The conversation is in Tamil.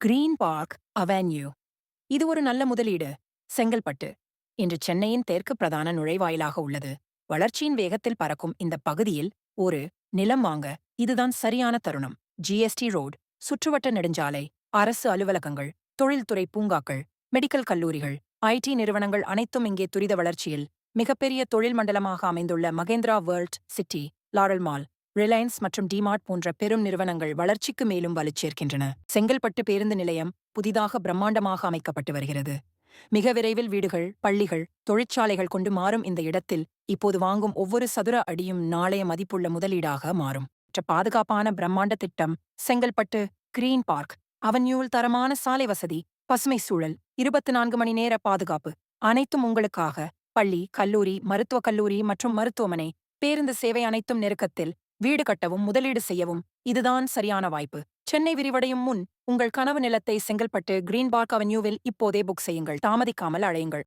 கிரீன் பார்க் அவென்யூ இது ஒரு நல்ல முதலீடு. செங்கல்பட்டு இன்று சென்னையின் தெற்கு பிரதான நுழைவாயிலாக உள்ளது. வளர்ச்சியின் வேகத்தில் பறக்கும் இந்த பகுதியில் ஒரு நிலம் வாங்க இதுதான் சரியான தருணம். ஜிஎஸ்டி ரோடு சுற்றுவட்ட நெடுஞ்சாலை அரசு அலுவலகங்கள் தொழில்துறை பூங்காக்கள் மெடிக்கல் கல்லூரிகள் ஐடி நிறுவனங்கள் அனைத்தும் இங்கே துரித வளர்ச்சியில் மிகப்பெரிய தொழில் மண்டலமாக அமைந்துள்ள Mahindra World City Laurel Mall. Reliance மற்றும் டிமார்ட் போன்ற பெரும் நிறுவனங்கள் வளர்ச்சிக்கு மேலும் வலுச்சேர்க்கின்றன செங்கல்பட்டு பேருந்து நிலையம் புதிதாக பிரம்மாண்டமாக அமைக்கப்பட்டு வருகிறது. மிக விரைவில் வீடுகள் பள்ளிகள் தொழிற்சாலைகள் கொண்டு மாறும் இந்த இடத்தில் இப்போது வாங்கும் ஒவ்வொரு சதுர அடியும் நாளைய மதிப்புள்ள முதலீடாக மாறும். மற்ற பாதுகாப்பான பிரம்மாண்ட திட்டம் செங்கல்பட்டு கிரீன் பார்க் அவன்யூல் தரமான சாலை வசதி பசுமை சூழல் இருபத்தி நான்கு மணி நேர பாதுகாப்பு அனைத்தும் உங்களுக்காக. பள்ளி கல்லூரி மருத்துவக் கல்லூரி மற்றும் மருத்துவமனை பேருந்து சேவை அனைத்தும் நெருக்கத்தில் வீடு கட்டவும் முதலீடு செய்யவும் இதுதான் சரியான வாய்ப்பு. சென்னை விரிவடையும் முன் உங்கள் கனவு நிலத்தை செங்கல்பட்டு கிரீன் பார்க் அவென்யூவில் இப்போதே புக் செய்யுங்கள். தாமதிக்காமல் அழையுங்கள்